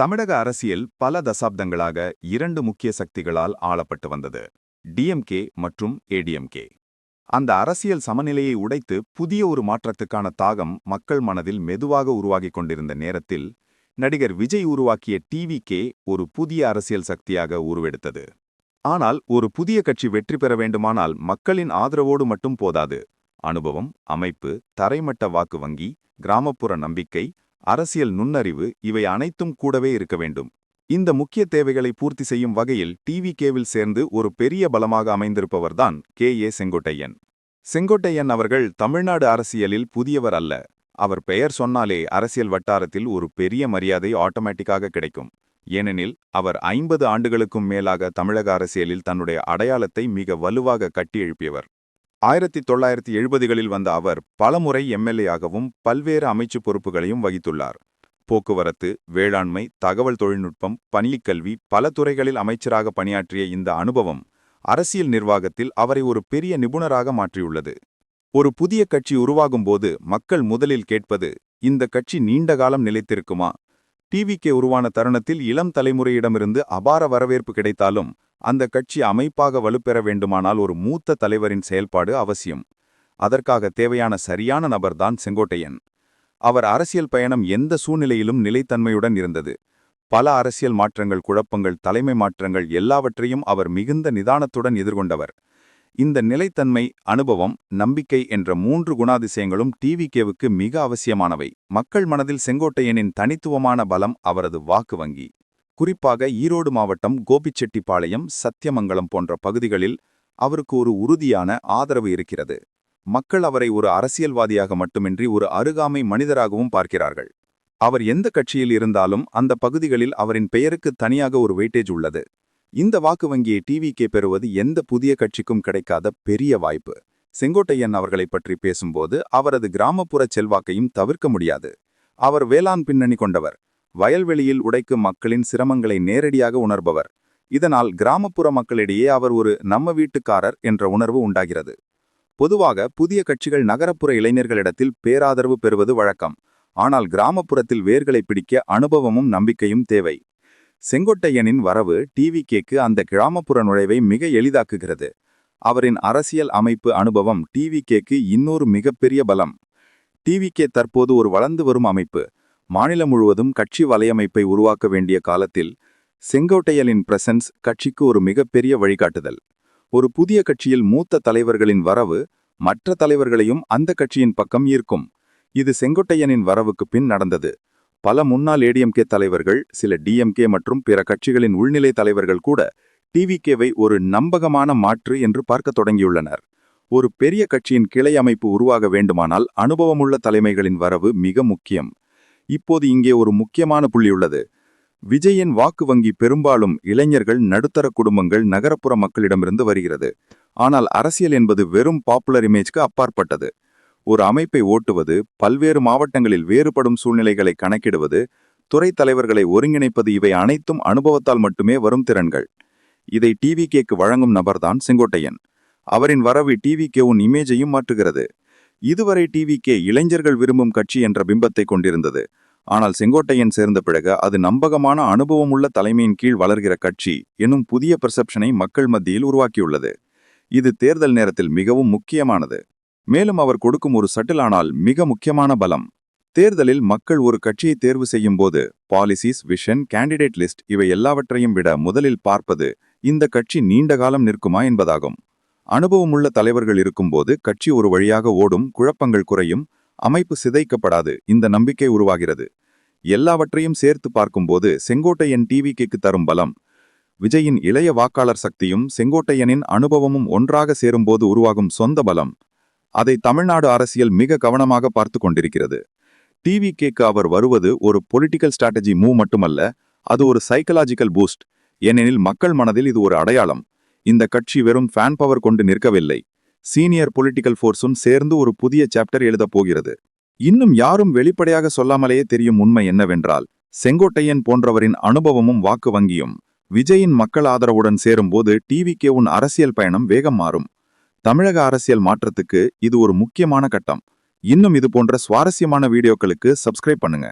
தமிழக அரசியல் பல தசாப்தங்களாக இரண்டு முக்கிய சக்திகளால் ஆளப்பட்டு வந்தது. டிஎம்கே மற்றும் ஏடிஎம்கே அந்த அரசியல் சமநிலையை உடைத்து புதிய ஒரு மாற்றத்துக்கான தாகம் மக்கள் மனதில் மெதுவாக உருவாகிக் கொண்டிருந்த நேரத்தில் நடிகர் விஜய் உருவாக்கிய டிவிகே ஒரு புதிய அரசியல் சக்தியாக உருவெடுத்தது. ஆனால் ஒரு புதிய கட்சி வெற்றி பெற வேண்டுமானால் மக்களின் ஆதரவோடு மட்டும் போதாது. அனுபவம் அமைப்பு தரைமட்ட வாக்கு வங்கி கிராமப்புற நம்பிக்கை அரசியல் நுண்ணறிவு இவை அனைத்தும் கூடவே இருக்க வேண்டும். இந்த முக்கிய தேவைகளை பூர்த்தி செய்யும் வகையில் டிவிகேவில் சேர்ந்து ஒரு பெரிய பலமாக அமைந்திருப்பவர்தான் கே. ஏ. செங்கோட்டையன். செங்கோட்டையன் அவர்கள் தமிழ்நாடு அரசியலில் புதியவர் அல்ல. அவர் பெயர் சொன்னாலே அரசியல் வட்டாரத்தில் ஒரு பெரிய மரியாதை ஆட்டோமேட்டிக்காக கிடைக்கும். ஏனெனில் அவர் ஐம்பது ஆண்டுகளுக்கும் மேலாக தமிழக அரசியலில் தன்னுடைய அடையாளத்தை மிக வலுவாக கட்டி எழுப்பியவர் ஆயிரத்தி தொள்ளாயிரத்தி எழுபதுகளில் வந்த அவர் பலமுறை எம்எல்ஏயாகவும் பல்வேறு அமைச்சு பொறுப்புகளையும் வகித்துள்ளார். போக்குவரத்து வேளாண்மை தகவல் தொழில்நுட்பம் பள்ளிக்கல்வி பல துறைகளில் அமைச்சராக பணியாற்றிய இந்த அனுபவம் அரசியல் நிர்வாகத்தில் அவரை ஒரு பெரிய நிபுணராக மாற்றியுள்ளது. ஒரு புதிய கட்சி உருவாகும்போது மக்கள் முதலில் கேட்பது இந்த கட்சி நீண்ட காலம் நிலைத்திருக்குமா? டிவிக்கே உருவான தருணத்தில் இளம் தலைமுறையிடமிருந்து அபார வரவேற்பு கிடைத்தாலும் அந்த கட்சி அமைப்பாக வலுப்பெற வேண்டுமானால் ஒரு மூத்த தலைவரின் செயல்பாடு அவசியம். அதற்காக தேவையான சரியான நபர்தான் செங்கோட்டையன். அவர் அரசியல் பயணம் எந்த சூழ்நிலையிலும் நிலைத்தன்மையுடன் இருந்தது. பல அரசியல் மாற்றங்கள் குழப்பங்கள் தலைமை மாற்றங்கள் எல்லாவற்றையும் அவர் மிகுந்த நிதானத்துடன் எதிர்கொண்டவர். இந்த நிலைத்தன்மை அனுபவம் நம்பிக்கை என்ற மூன்று குணாதிசயங்களும் டிவிகேவுக்கு மிக அவசியமானவை. மக்கள் மனதில் செங்கோட்டையனின் தனித்துவமான பலம் அவரது வாக்கு வங்கி. குறிப்பாக ஈரோடு மாவட்டம் கோபிச்செட்டிப்பாளையம் சத்தியமங்கலம் போன்ற பகுதிகளில் அவருக்கு ஒரு உறுதியான ஆதரவு இருக்கிறது. மக்கள் அவரை ஒரு அரசியல்வாதியாக மட்டுமின்றி ஒரு அருகாமை மனிதராகவும் பார்க்கிறார்கள். அவர் எந்த கட்சியில் இருந்தாலும் அந்த பகுதிகளில் அவரின் பெயருக்கு தனியாக ஒரு வெயிட்டேஜ் உள்ளது. இந்த வாக்கு வங்கியை டிவிக்கே பெறுவது எந்த புதிய கட்சிக்கும் கிடைக்காத பெரிய வாய்ப்பு. செங்கோட்டையன் அவர்களை பற்றி பேசும்போது அவரது கிராமப்புற செல்வாக்கையும் தவிர்க்க முடியாது. அவர் வேளாண் பின்னணி கொண்டவர். வயல்வெளியில் உடைக்கும் மக்களின் சிரமங்களை நேரடியாக உணர்பவர். இதனால் கிராமப்புற மக்களிடையே அவர் ஒரு நம்ம வீட்டுக்காரர் என்ற உணர்வு உண்டாகிறது. பொதுவாக புதிய கட்சிகள் நகரப்புற இளைஞர்களிடத்தில் பேராதரவு பெறுவது வழக்கம். ஆனால் கிராமப்புறத்தில் வேர்களை பிடிக்க அனுபவமும் நம்பிக்கையும் தேவை. செங்கொட்டையனின் வரவு டிவி கேக்கு அந்த கிராமப்புற நுழைவை மிக எளிதாக்குகிறது. அவரின் அரசியல் அமைப்பு அனுபவம் டிவி கேக்கு இன்னொரு மிகப்பெரிய பலம். டிவி கே தற்போது ஒரு வளர்ந்து வரும் அமைப்பு. மாநிலம் முழுவதும் கட்சி வலையமைப்பை உருவாக்க வேண்டிய காலத்தில் செங்கோட்டையலின் பிரசன்ஸ் கட்சிக்கு ஒரு மிகப்பெரிய வழிகாட்டுதல். ஒரு புதிய கட்சியில் மூத்த தலைவர்களின் வரவு மற்ற தலைவர்களையும் அந்த கட்சியின் பக்கம் ஈர்க்கும். இது செங்கோட்டையனின் வரவுக்கு பின் நடந்தது. பல முன்னாள் ஏடிஎம்கே தலைவர்கள் சில டிஎம்கே மற்றும் பிற கட்சிகளின் உள்நிலை தலைவர்கள் கூட டிவிகேவை ஒரு நம்பகமான மாற்று என்று பார்க்க தொடங்கியுள்ளனர். ஒரு பெரிய கட்சியின் கிளை அமைப்பு உருவாக வேண்டுமானால் அனுபவமுள்ள தலைமைகளின் வரவு மிக முக்கியம். இப்போது இங்கே ஒரு முக்கியமான புள்ளி உள்ளது. விஜயின் வாக்கு வங்கி பெரும்பாலும் இளைஞர்கள் நடுத்தர குடும்பங்கள் நகரப்புற மக்களிடமிருந்து வருகிறது. ஆனால் அரசியல் என்பது வெறும் பாப்புலர் இமேஜ்க்கு அப்பாற்பட்டது. ஒரு அமைப்பை ஓட்டுவது பல்வேறு மாவட்டங்களில் வேறுபடும் சூழ்நிலைகளை கணக்கிடுவது துறை தலைவர்களை ஒருங்கிணைப்பது இவை அனைத்தும் அனுபவத்தால் மட்டுமே வரும் திறன்கள். இதை டிவி கேக்கு வழங்கும் நபர்தான் செங்கோட்டையன். அவரின் வரவு டிவிகேவின் இமேஜையும் மாற்றுகிறது. இதுவரை டிவிகே இளைஞர்கள் விரும்பும் கட்சி என்ற பிம்பத்தை கொண்டிருந்தது. ஆனால் செங்கோட்டையன் சேர்ந்த பிறகு அது நம்பகமான அனுபவமுள்ள தலைமையின் கீழ் வளர்கிற கட்சி என்னும் புதிய பெர்செப்ஷனை மக்கள் மத்தியில் உருவாக்கியுள்ளது. இது தேர்தல் நேரத்தில் மிகவும் முக்கியமானது. மேலும் அவர் கொடுக்கும் ஒரு சட்டிலானால் மிக முக்கியமான பலம். தேர்தலில் மக்கள் ஒரு கட்சியை தேர்வு செய்யும் போது பாலிசிஸ் விஷன் கேண்டிடேட் லிஸ்ட் இவை எல்லாவற்றையும் விட முதலில் பார்ப்பது இந்த கட்சி நீண்ட காலம் நிற்குமா என்பதாகும். அனுபவமுள்ள தலைவர்கள் இருக்கும்போது கட்சி ஒரு வழியாக ஓடும் குழப்பங்கள் குறையும் அமைப்பு சிதைக்கப்படாது இந்த நம்பிக்கை உருவாகிறது. எல்லாவற்றையும் சேர்த்து பார்க்கும்போது செங்கோட்டையன் டிவிக்கு தரும் பலம். விஜயின் இளைய வாக்காளர் சக்தியும் செங்கோட்டையனின் அனுபவமும் ஒன்றாக சேரும்போது உருவாகும் சொந்த பலம். அதை தமிழ்நாடு அரசியல் மிக கவனமாக பார்த்து கொண்டிருக்கிறது. டிவி கேக்கு அவர் வருவது ஒரு பொலிட்டிக்கல் ஸ்ட்ராட்டஜி மூவ் மட்டுமல்ல அது ஒரு சைக்கலாஜிக்கல் பூஸ்ட் ஏனெனில் மக்கள் மனதில் இது ஒரு அடையாளம். இந்த கட்சி வெறும் ஃபேன் பவர் கொண்டு நிற்கவில்லை. சீனியர் பொலிட்டிக்கல் ஃபோர்ஸும் சேர்ந்து ஒரு புதிய சாப்டர் எழுதப் போகிறது. இன்னும் யாரும் வெளிப்படையாக சொல்லாமலேயே தெரியும் உண்மை என்னவென்றால் செங்கோட்டையன் போன்றவரின் அனுபவமும் வாக்கு வங்கியும் விஜயின் மக்கள் ஆதரவுடன் சேரும்போது டிவிக்கே உன் அரசியல் பயணம் வேகம் மாறும். தமிழக அரசியல் மாற்றத்துக்கு இது ஒரு முக்கியமான கட்டம். இன்னும் இது போன்ற சுவாரஸ்யமான வீடியோக்களுக்கு சப்ஸ்கிரைப் பண்ணுங்க.